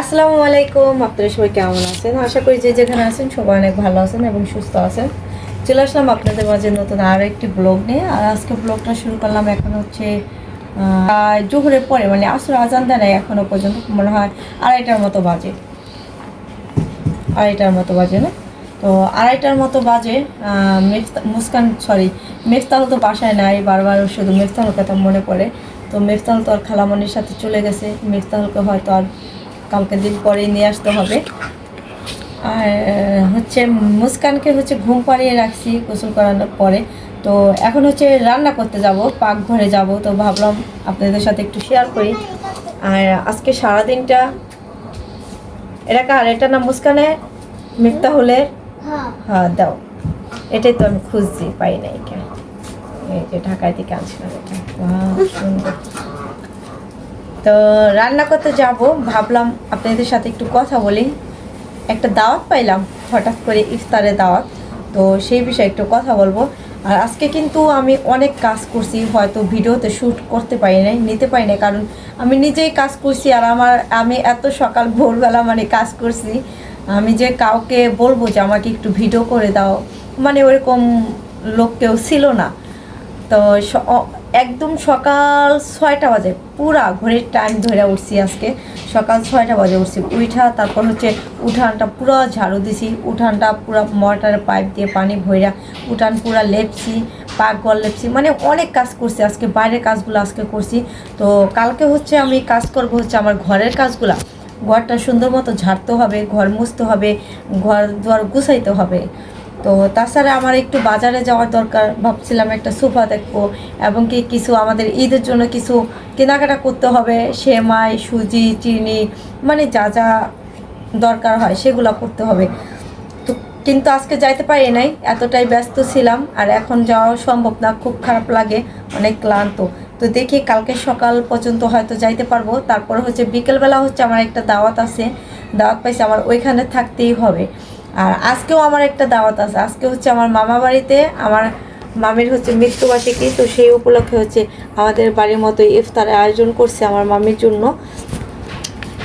আসসালামু আলাইকুম, আপনারা সবাই কেমন আছেন? আশা করি যে যেখানে আছেন সবাই অনেক ভালো আছেন এবং সুস্থ আছেন। চলে আসলাম আপনাদের মাঝে নতুন আরও একটি ব্লগ নিয়ে। আর আজকে ব্লগটা শুরু করলাম এখন হচ্ছে জোহরের পরে মানে আসর আজান দেয় নাই এখনও পর্যন্ত, মনে হয় আড়াইটার মতো বাজে। আড়াইটার মতো বাজে না? তো আড়াইটার মতো বাজে মুস্কান সরি মেফতাল তো বাসায় নাই, বারবার শুধু মেফতালের কথা মনে পড়ে। তো মেফতাল তো আর খালামনির সাথে চলে গেছে, মেফতালকে হয়তো আর কালকে দিন পরেই নিয়ে আসতে হবে। আর, হচ্ছে মুস্কানকে হচ্ছে ঘুম পাড়িয়ে রাখছি গোসল করানোর পরে। তো এখন হচ্ছে রান্না করতে যাব, পাকঘরে যাব। তো ভাবলাম আপনাদের সাথে একটু শেয়ার করি। আর আজকে সারাদিনটা এটা কার? এটা না মুস্কানে? মিফতা হলে? হ্যাঁ দাও। এটাই তো আমি খুঁজছি, পাই নাই কেন এই যে ঢাকায় থেকে আনছিলাম এটা। সুন্দর। তো রান্না করতে যাব, ভাবলাম আপনাদের সাথে একটু কথা বলি। একটা দাওয়াত পাইলাম, হঠাৎ করে ইফতারে দাওয়াত, তো সেই বিষয়ে একটু কথা বলব। আর আজকে কিন্তু আমি অনেক কাজ করছি, হয়তো ভিডিওতে শ্যুট করতে পারি নাই, নিতে পারি নাই, কারণ আমি নিজেই কাজ করছি আর আমার, আমি এত সকাল ভোরবেলা মানে কাজ করছি। আমি যে কাউকে বলব যে আমাকে একটু ভিডিও করে দাও মানে ওরকম লোক কেউ ছিল না। তো একদম সকাল ছয়টা বাজে পুরা ঘড়ির টাইম ধরে উঠছি আজকে। সকাল ছয়টা বাজে উঠছি। উঠা তারপর হচ্ছে উঠানটা পুরো ঝাড়ু দিছি। উঠানটা পুরো মোটরের পাইপ দিয়ে পানি ভইরা উঠান পুরা লেপছি, পাকঘর লেপছি। মানে অনেক কাজ করছি আজকে, বাইরের কাজগুলো আজকে করছি। তো কালকে হচ্ছে আমি কাজ করব হচ্ছে আমার ঘরের কাজগুলা। ঘরটা সুন্দর মতো ঝাড়তে হবে, ঘর মুছতে হবে, ঘর দুয়ার গুছাইতে হবে। তো তাছাড়া আমার একটু বাজারে যাওয়ার দরকার। ভাবছিলাম একটা সোফা দেখব এবং কি কিছু আমাদের ঈদের জন্য কিছু কেনাকাটা করতে হবে। সেমাই, সুজি, চিনি মানে যা যা দরকার হয় সেগুলো করতে হবে। তো কিন্তু আজকে যাইতে পারি নাই, এতটাই ব্যস্ত ছিলাম আর এখন যাওয়া সম্ভব না, খুব খারাপ লাগে, অনেক ক্লান্ত। তো দেখি কালকে সকাল পর্যন্ত হয়তো যাইতে পারব, তারপর হচ্ছে বিকেলবেলা হচ্ছে আমার একটা দাওয়াত আছে, দাওয়াত পাইছে আমার ওইখানে থাকতেই হবে। আর আজকেও আমার একটা দাওয়াত আছে। আজকে হচ্ছে আমার মামা বাড়িতে, আমার মামির হচ্ছে মৃত্যুবার্ষিকী, তো সেই উপলক্ষে হচ্ছে আমাদের বাড়ির মতো ইফতারের আয়োজন করছে আমার মামির জন্য।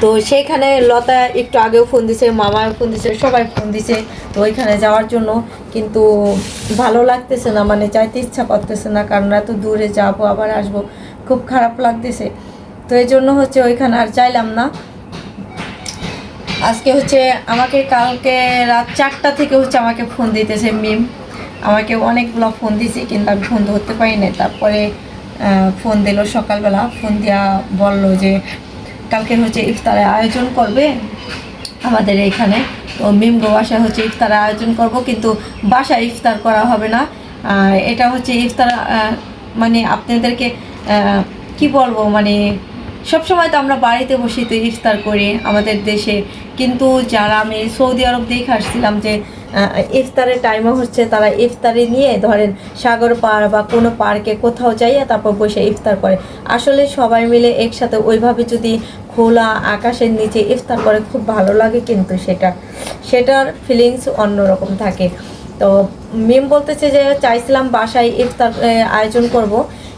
তো সেইখানে লতা একটু আগেও ফোন দিছে, মামাও ফোন দিছে, সবাই ফোন দিছে তো ওইখানে যাওয়ার জন্য। কিন্তু ভালো লাগতেছে না মানে চাইতে ইচ্ছা করতেছে না, কারণ এত দূরে যাব, আবার আসব, খুব খারাপ লাগতেছে। তো এই জন্য হচ্ছে ওইখানে আর চাইলাম না। আজকে হচ্ছে আমাকে কালকে রাত চারটা থেকে হচ্ছে আমাকে ফোন দিতেছে মিম আমাকে অনেকগুলো ফোন দিছে, কিন্তু আমি ফোন ধরতে পারি না তারপরে ফোন দিল সকালবেলা। ফোন দিয়া বলল যে, কালকে হচ্ছে ইফতারের আয়োজন করবে আমাদের এখানে। তো মিম গো বাসায় হচ্ছে ইফতার আয়োজন করব, কিন্তু বাসায় ইফতার করা হবে না। এটা হচ্ছে ইফতার মানে আপনাদেরকে কি বলব মানে সবসময় তো আমরা বাড়িতে বসে তো ইফতার করি আমাদের দেশে। কিন্তু যারা আমি সৌদি আরব দেখে আসছিলাম যে ইফতারের টাইমও হচ্ছে তারা ইফতারি নিয়ে ধরেন সাগর পাড় বা কোনো পার্কে কোথাও যাইয়া তারপর বসে ইফতার করে। আসলে সবাই মিলে একসাথে ওইভাবে যদি খোলা আকাশের নিচে ইফতার করে খুব ভালো লাগে কিন্তু সেটা। সেটার ফিলিংস অন্যরকম থাকে। তো মিম বলতেছে যে, চাইছিলাম বাসায় ইফতার আয়োজন করব।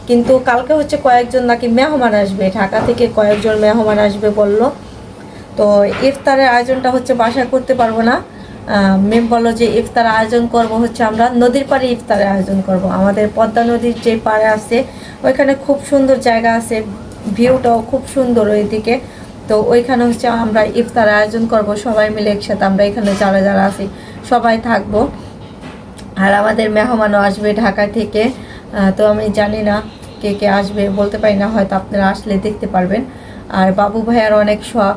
কিন্তু কালকে হচ্ছে কয়েকজন নাকি মেহমান আসবে। ঢাকা থেকে কয়েকজন মেহমান আসবে বলল। তো ইফতারের আয়োজনটা হচ্ছে বাসায় করতে পারব না। মেম বলল যে ইফতার আয়োজন করব হচ্ছে আমরা নদীর পাড়ে ইফতারের আয়োজন করব। আমাদের পদ্মা নদীর যে পাড়ে আছে, ওইখানে খুব সুন্দর জায়গা আছে, ভিউটাও খুব সুন্দর ওইদিকে। তো ওইখানে হচ্ছে আমরা ইফতার আয়োজন করব, সবাই মিলে একসাথে আমরা এখানে যারা যারা আছি, সবাই থাকব। আর আমাদের মেহমানও আসবে ঢাকা থেকে। তো আমি জানি না কে কে আসবে বলতে পারি না, হয়তো আপনারা আসলে দেখতে পারবেন। আর বাবু ভাইয়ার অনেক শখ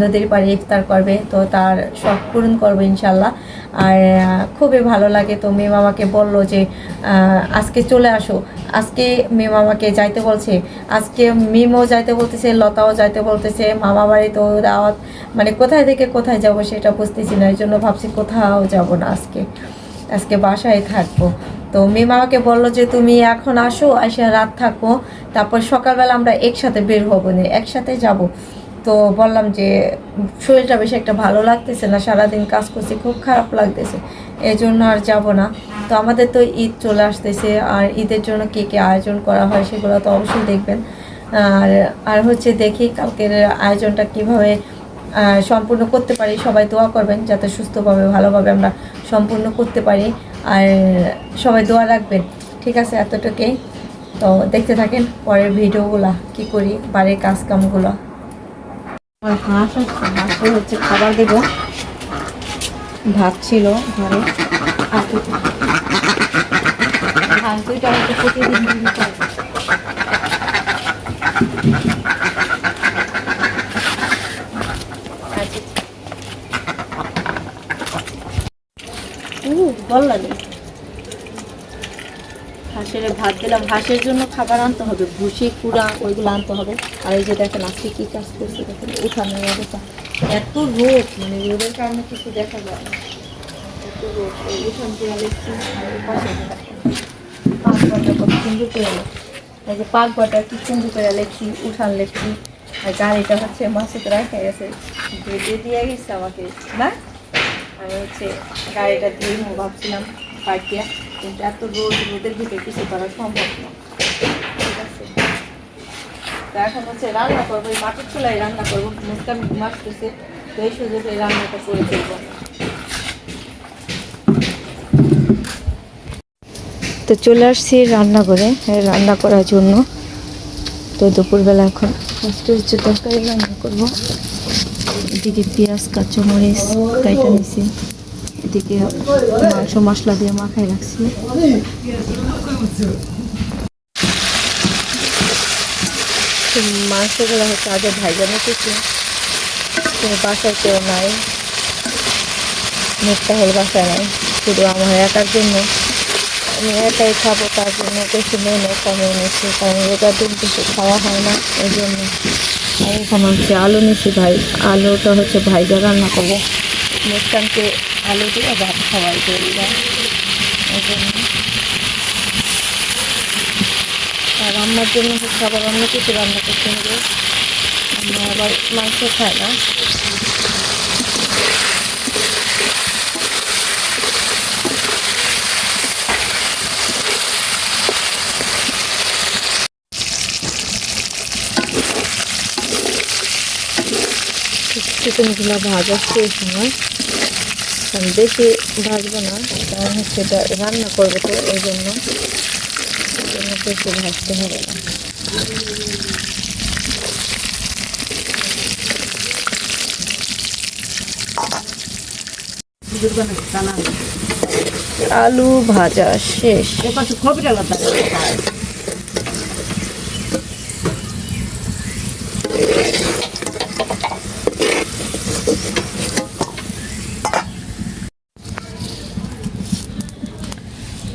নদীর পাড়ে ইফতার করবে, তো তার শখ পূরণ করবে ইনশাল্লাহ। আর খুবই ভালো লাগে, তো মেম আমাকে বলল যে আজকে চলে আসো। আজকে মেম মামাকে যাইতে বলছে, আজকে মিমও যাইতে বলতেছে, লতাও যাইতে বলতেছে, মামা বাড়িতেও দাওয়াত মানে কোথায় থেকে কোথায় যাব সেটা বুঝতেছি না এই জন্য ভাবছি কোথাও যাব না আজকে। আজকে বাসায় থাকব। তো মেম আমাকে বলল যে, তুমি এখন আসো আসে রাত থাকো। তারপর সকালবেলা আমরা একসাথে বের হব না, একসাথে যাব। তো বললাম যে, শরীরটা বেশি একটা ভালো লাগতেছে না, সারাদিন কাজ করছি, খুব খারাপ লাগতেছে। এই জন্য আর যাব না। তো আমাদের তো ঈদ চলে আসতেছে, আর ঈদের জন্য কী কী আয়োজন করা হয় সেগুলো তো অবশ্যই দেখবেন। আর আর হচ্ছে দেখি কালকের আয়োজনটা কীভাবে সম্পূর্ণ করতে পারি, সবাই দোয়া করবেন, যাতে সুস্থভাবে, ভালোভাবে আমরা সম্পূর্ণ করতে পারি। আর সবাই দোয়া রাখবেন। ঠিক আছে, এতটুকুই। তো দেখতে থাকেন পরের ভিডিওগুলা, কি করি, বাড়ির কাজকামগুলো। আমার হাঁস হচ্ছে খাবার দেব। ভাত ছিল ঘরে। আর হাঁস দুইটা হচ্ছে প্রতিদিন দিতে হবে। আচ্ছা। উহ, ভালো লাগে। হাঁসের ভাত দিলাম। হাঁসের জন্য খাবার আনতে হবে। ভুসি, কুড়া, ওইগুলো আনতে হবে। আর এই যে দেখেন, আজকে কী কাজ করছে দেখেন অবস্থা। এত রোদ মানে রোদের কারণে কিছু দেখা যায় না। এত রোদ উঠান আর এই পাশে পাঁচ ঘণ্টা কত সুন্দর যে পাঁচ ঘণ্টা কি সুন্দর করে লেখছি, উঠান লেখছি। আর গাড়িটা হচ্ছে মাসুদ রাখা গেছে দিয়ে দিয়ে গেছে আমাকে। না? আমি হচ্ছে গাড়িটা দিয়ে ভাবছিলাম পাঠিয়ে কিন্তু এত রোদ, রোদের ভিতরে কিছু করা সম্ভব না। ঠিক এখন হচ্ছে রান্না করব, এই মাটির চুলায় রান্না করব মুসকান মাছতেছে তো এই সুযোগে রান্নাটা করে ফেলব। তো চলে আসছি রান্না করে রান্না করার জন্য। তো দুপুরবেলা এখন ফার্স্টে হচ্ছে তরকারি রান্না করব। এদিকে পেঁয়াজ, কাঁচামরিচ কাইটা নিছি। এদিকে মাংস, মশলা দিয়ে মাখাই রাখছি। মাংসগুলো হচ্ছে আগে ভাইজা নিতেছি। বাসায় কেউ নাই। মুখটা হল বাসায় নাই। শুধু আমার একার জন্য। আমি একাই খাব, তার জন্য বেশি মেনে কমে নিচ্ছি কারণ রোজার দিন কিছু খাওয়া হয় না, এই জন্য। এখানে হচ্ছে আলু নিছি ভাই, আলুটা হচ্ছে ভাই ভাইজা রান্না করব। মুসকানকে আলু দিয়ে ভাত খাওয়াই করি আর রান্নার জন্য হচ্ছে আবার অন্য কিছু রান্না করতে হবে। আমরা আবার মাংস খাই না। চিকেনগুলো ভাজা শেষ সময় আমি বেশি ভাজবো না কারণ হচ্ছে এটা রান্না করব তো এই জন্য। এই জন্য বেশি ভাজতে হবে না। আলু ভাজা শেষ।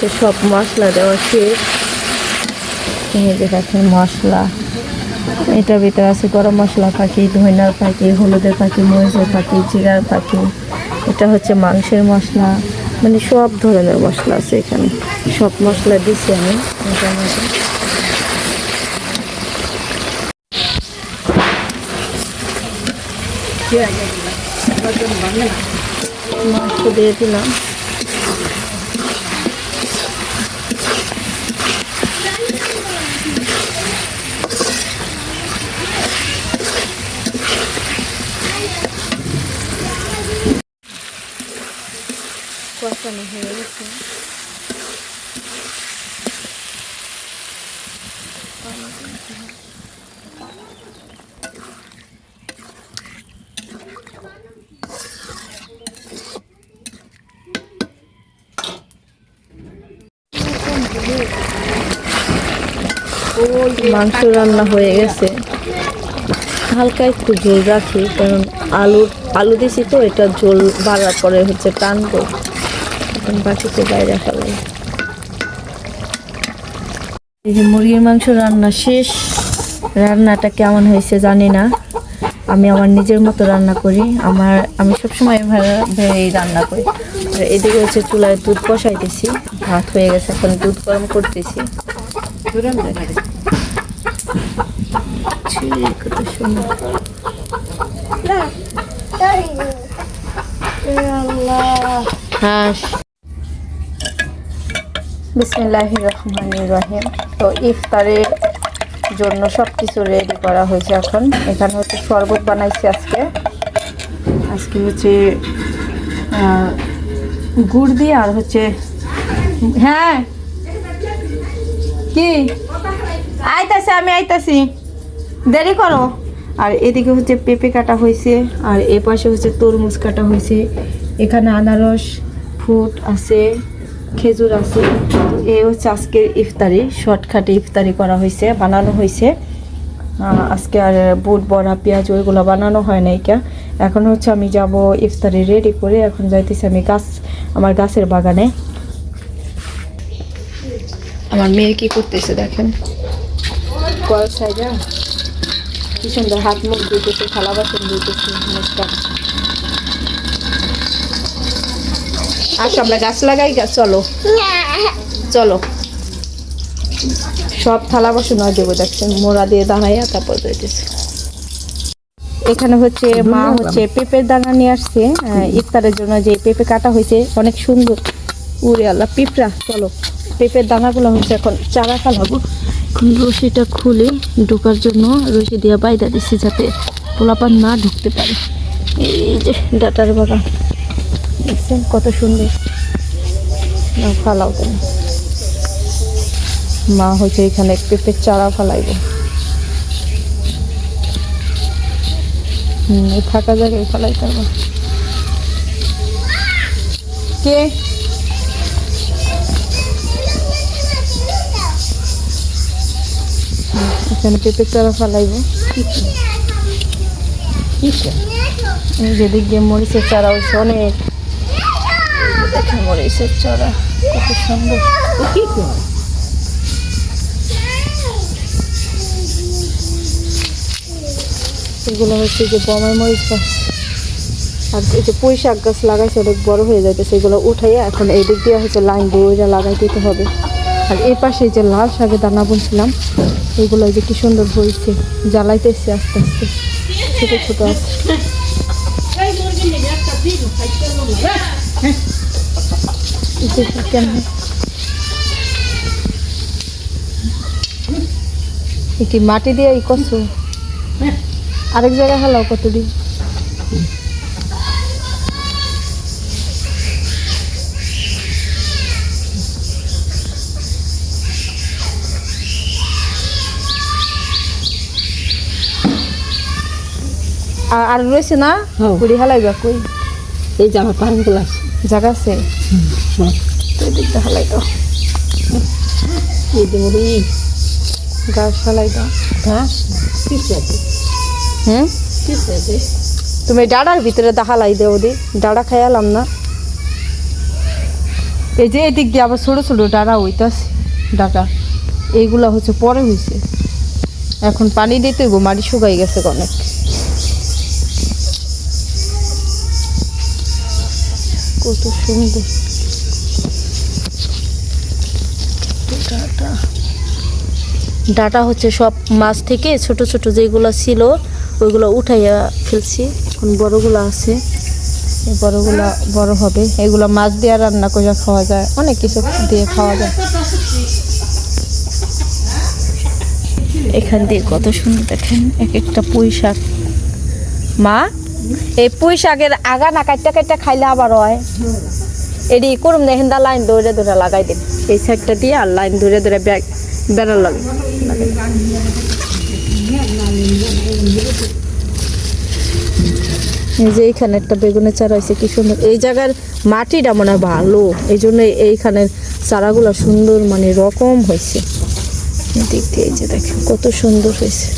তো সব মশলা দেওয়া শেষ। এই যে মশলা। এটার ভিতরে আছে গরম মশলা পাখি ধইনার পাখি, হলুদের পাখি, মরিচের পাখি, জিরার পাখি। এটা হচ্ছে মাংসের মশলা। মানে সব ধরনের মশলা আছে এখানে। সব মশলা দিচ্ছি আমি। এটার মাংস দিয়ে দিলাম। কষানো হয়ে গেছে। মাংস রান্না হয়ে গেছে। হালকা একটু ঝোল রাখি, কারণ আলু আলু দিছি তো, এটা ঝোল বাড়ার পরে হচ্ছে টানবো। এখন বাকিতে বাইরে ফেলাই এই যে মুরগির মাংস রান্না শেষ। রান্নাটা কেমন হয়েছে জানি না। আমি আমার নিজের মতো রান্না করি। আমার আমি সবসময় এভাবে রান্না করি। এদিকে হচ্ছে চুলায় দুধ বসাইতেছি। ভাত হয়ে গেছে এখন দুধ গরম করতেছি। ছি, কত সুন্দর। হাঁস। বিসমিল্লাহ রহমান রহিম। তো ইফতারের জন্য সব কিছু রেডি করা হয়েছে এখন। এখানে হচ্ছে শরবত বানাইছি আজকে। আজকে হচ্ছে গুড় দিয়ে আর হচ্ছে হ্যাঁ। কি? আইতাছি, আমি আইতাছি। দেরি করো। আর এদিকে হচ্ছে পেঁপে কাটা হয়েছে, আর এ পাশে হচ্ছে তরমুজ কাটা হয়েছে। এখানে আনারস, ফুট আছে, খেজুর আছে। এই হচ্ছে আজকের ইফতারি। শর্টকাটে ইফতারি করা হয়েছে, বানানো হয়েছে। আজকে আর বুট, বড়া, পেঁয়াজ ওইগুলো বানানো হয় না এইটা এখন হচ্ছে আমি যাব ইফতারি রেডি করে এখন যাইতেছি আমি গাছ, আমার গাছের বাগানে। আমার মেয়ে কি করতেছে দেখেন। কল কি সুন্দর হাত মুখ ধুইতেছে, থালা বাসন মুখটা আসো, আমরা গাছ লাগাই গাছ চলো। চলো। সব থালা বাসন আর দেবো দেখছেন? মোড়া দিয়ে দাঁড়াইয়া তারপর ধুইতেছে এখানে হচ্ছে মা হচ্ছে পেঁপের দানা নিয়ে আসছে ইফতারের জন্য যে পেঁপে কাটা হয়েছে অনেক সুন্দর। উড়ে আল্লাহ পিঁপড়া চলো। পেঁপের দানাগুলো হচ্ছে এখন চারা ফালাবো। এখন রশিটা খুলে ঢোকার জন্য রশি দিয়ে বাইদা দিচ্ছি যাতে পোলাপান না ঢুকতে পারে। এই যে ডাটার বাগান। দেখছেন কত সুন্দর। না ফালাও কেন? মা হচ্ছে এখানে পেঁপের চারা ফালাইব। হুম ফাঁকা জায়গায় ফালাই পারব কে? এখানে পেঁপের চারা ফালাইব। যেদিক দিয়ে মরিচের চারা হয়েছে অনেক। মরিচের চারা, কত সুন্দর। এগুলো হচ্ছে যে বমাই মরিচ গাছ। আর এই যে পুঁই শাক গাছ লাগাইছে, অনেক বড় হয়ে যাবে সেগুলো উঠাইয়া এখন এই দিক দিয়ে হচ্ছে লাইন দিয়ে লাগাই দিতে হবে। আর এই পাশে যে লাল শাকের দানা বুনছিলাম, এগুলো যে কি সুন্দর হয়েছে জ্বালাইতেছে আস্তে আস্তে। ছোটো ছোটো আছে। কি মাটি দিয়ে ই আরেক জায়গায় হালাও কতদিন? আর আর রয়েছে না? হ্যাঁ। কুড়ি হালাইবা কই? এই পানগুলো আছে। জায়গা আছে? এদিকটা হালাই দাও এই মুড়ি। গাছ হালাই দাও ঘাস। কিসে আছে। হুম? তুমি ডাড়ার ভিতরে দা হালাই দেও দি। ডাড়া খাইয়ালাম না। এই যে এদিক দিয়ে আবার ছোটো ছোটো ডাড়া হইতাছে ডাটা এইগুলা হচ্ছে পরে হয়েছে এখন পানি দিতে গো মাটি শুকাই গেছে অনেক। কত সুন্দর। ডাটা ডাটা হচ্ছে সব মাছ থেকে ছোট ছোট যেগুলো ছিল ওইগুলো উঠাইয়া ফেলছি। এখন বড়গুলো আছে। এই বড়গুলো বড় হবে। এগুলো মাছ দিয়ে রান্না করে খাওয়া যায়। অনেক কিছু দিয়ে খাওয়া যায়। এখান দিয়ে কত সুন্দর দেখেন এক একটা পুঁই শাক মা, এই পুঁই শাকের আগা না কাটটা কাটটা খাইলে আবার হয়। এডি করুম দেখেন দা লাইন ধরে ধরে লাগাই দিন। এই সাইডটা দিয়ে আর লাইন ধরে ধরে বেড়ার লাগে। এই যে এইখানে একটা বেগুনের চারা হয়েছে, কি সুন্দর। এই জায়গার মাটিটা মনে হয় ভালো, এই জন্য এইখানের চারাগুলো সুন্দর মানে রকম হয়েছে। দিক দিয়ে এই যে দেখেন, কত সুন্দর হয়েছে।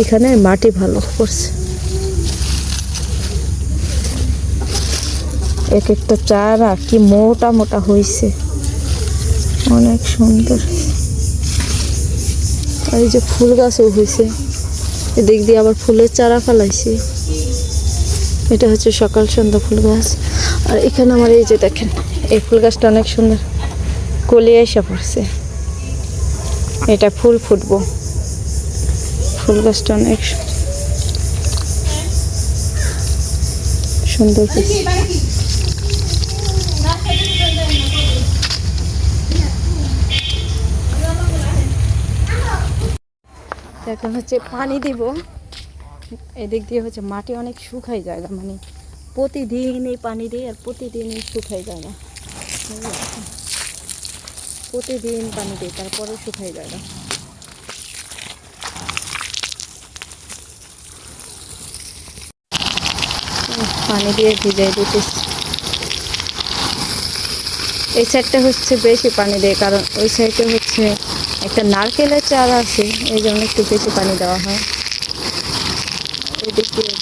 এখানে মাটি ভালো করছে। এক একটা চারা কি মোটা মোটা হয়েছে। অনেক সুন্দর। আর এই যে ফুল গাছও হয়েছে এদিক দিয়ে আবার ফুলের চারা ফেলাইছে। এটা হচ্ছে সকাল সন্ধ্যা ফুল গাছ। আর এখানে আমার এই যে দেখেন, এই ফুল গাছটা অনেক সুন্দর। কলি এসে পড়ছে। এটা ফুল ফুটবো। ফুল গাছটা অনেক সুন্দর এখন হচ্ছে পানি দিব। এদিক দিয়ে হচ্ছে মাটি অনেক শুকাই জায়গা মানে প্রতিদিন এই পানি দিই আর প্রতিদিন এই শুকাই জায়গা প্রতিদিন পানি দিই তারপরে শুকাই জায়গা পানি দিয়ে ভিজাই দিতেছি এই সাইডটা হচ্ছে বেশি পানি দেয়, কারণ ওই সাইডে হচ্ছে একটা নারকেলের চারা আছে এই জন্য একটু বেশি পানি দেওয়া হয়। এদিক দিয়ে